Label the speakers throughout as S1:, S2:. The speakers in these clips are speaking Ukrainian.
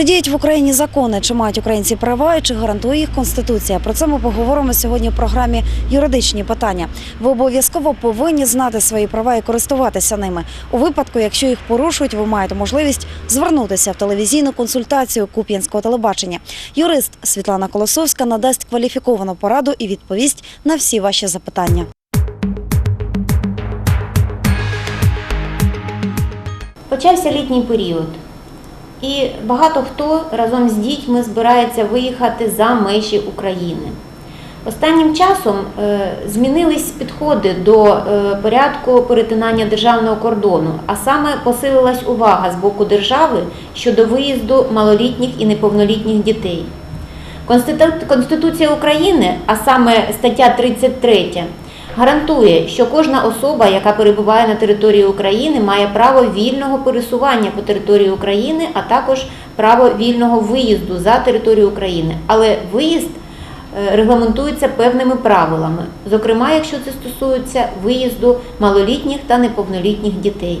S1: Чи діють в Україні закони, чи мають українці права і чи гарантує їх конституція? Про це ми поговоримо сьогодні в програмі Юридичні питання. Ви обов'язково повинні знати свої права і користуватися ними. У випадку, якщо їх порушують, ви маєте можливість звернутися в телевізійну консультацію Куп'янського телебачення. Юрист Світлана Колосовська надасть кваліфіковану пораду і відповість на всі ваші запитання.
S2: Почався літній період, і багато хто разом з дітьми збирається виїхати за межі України. Останнім часом е, змінились підходи до е, порядку перетинання державного кордону, а саме посилилась увага з боку держави щодо виїзду малолітніх і неповнолітніх дітей. Конституція України, а саме стаття 33, гарантує, що кожна особа, яка перебуває на території України, має право вільного пересування по території України, а також право вільного виїзду за територію України. Але виїзд е, регламентується певними правилами, зокрема, якщо це стосується виїзду малолітніх та неповнолітніх дітей.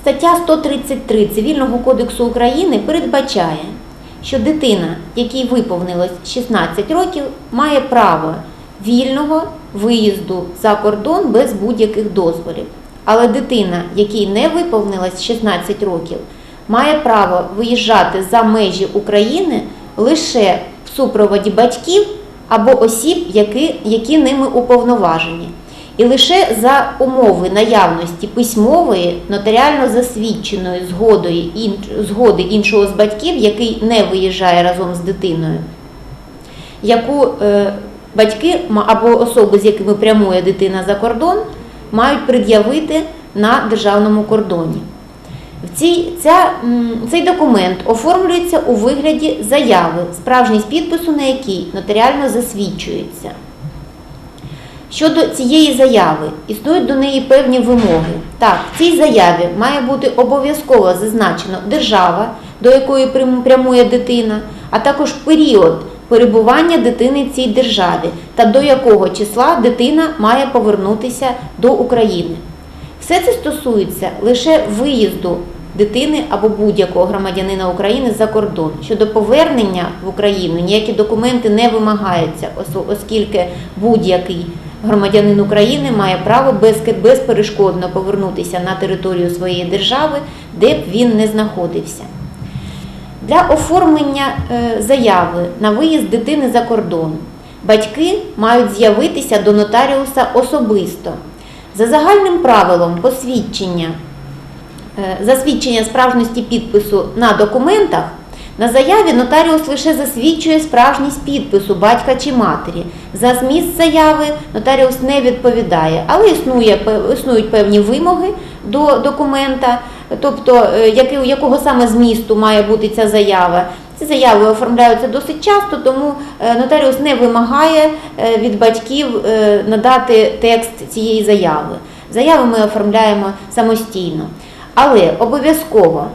S2: Стаття 133 Цивільного кодексу України передбачає, що дитина, якій виповнилось 16 років, має право вільного виїзду за кордон без будь-яких дозволів. Але дитина, якій не виповнилось 16 років, має право виїжджати за межі України лише в супроводі батьків або осіб, які, які ними уповноважені. І лише за умови наявності письмової, нотаріально засвідченої згодою, згоди іншого з батьків, який не виїжджає разом з дитиною, яку е, батьки або особи, з якими прямує дитина за кордон, мають пред'явити на державному кордоні. В ця, цей документ оформлюється у вигляді заяви, справжність підпису на якій нотаріально засвідчується. Щодо цієї заяви, існують до неї певні вимоги. Так, в цій заяві має бути обов'язково зазначено держава, до якої прямує дитина, а також період перебування дитини в цій державі та до якого числа дитина має повернутися до України. Все це стосується лише виїзду дитини або будь-якого громадянина України за кордон. Щодо повернення в Україну ніякі документи не вимагаються, оскільки будь-який громадянин України має право безперешкодно повернутися на територію своєї держави, де б він не знаходився. Для оформлення е, заяви на виїзд дитини за кордон батьки мають з'явитися до нотаріуса особисто. За загальним правилом посвідчення, е, засвідчення справжності підпису на документах, на заяві нотаріус лише засвідчує справжність підпису батька чи матері. За зміст заяви нотаріус не відповідає, але існує, існують певні вимоги до документа, тобто е, якого саме змісту має бути ця заява. Ці заяви оформляються досить часто, тому е, нотаріус не вимагає е, від батьків надати текст цієї заяви. Заяви ми оформляємо самостійно. Але обов'язково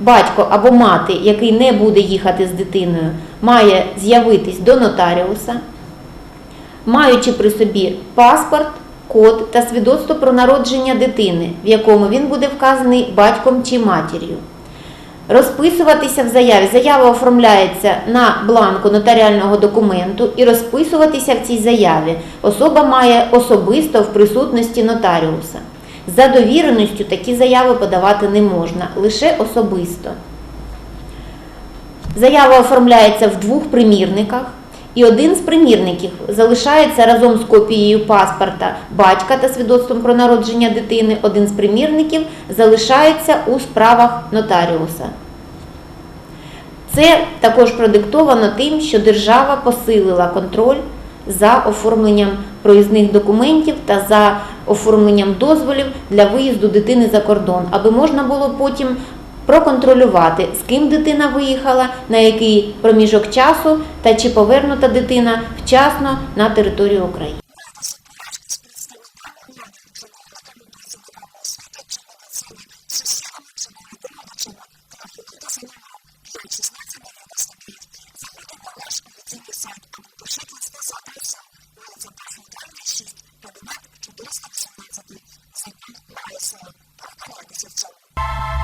S2: батько або мати, який не буде їхати з дитиною, має з'явитись до нотаріуса, маючи при собі паспорт, код та свідоцтво про народження дитини, в якому він буде вказаний батьком чи матір'ю. Розписуватися в заяві. Заява оформляється на бланку нотаріального документу і розписуватися в цій заяві особа має особисто в присутності нотаріуса. За довіреністю такі заяви подавати не можна, лише особисто. Заява оформляється в двох примірниках, і один з примірників залишається разом з копією паспорта батька та свідоцтвом про народження дитини. Один з примірників залишається у справах нотаріуса. Це також продиктовано тим, що держава посилила контроль за оформленням проїзних документів та за оформленням дозволів для виїзду дитини за кордон, аби можна було потім проконтролювати, з ким дитина виїхала, на який проміжок часу та чи повернута дитина вчасно на територію України. 있으면 당연히 안 되셨죠.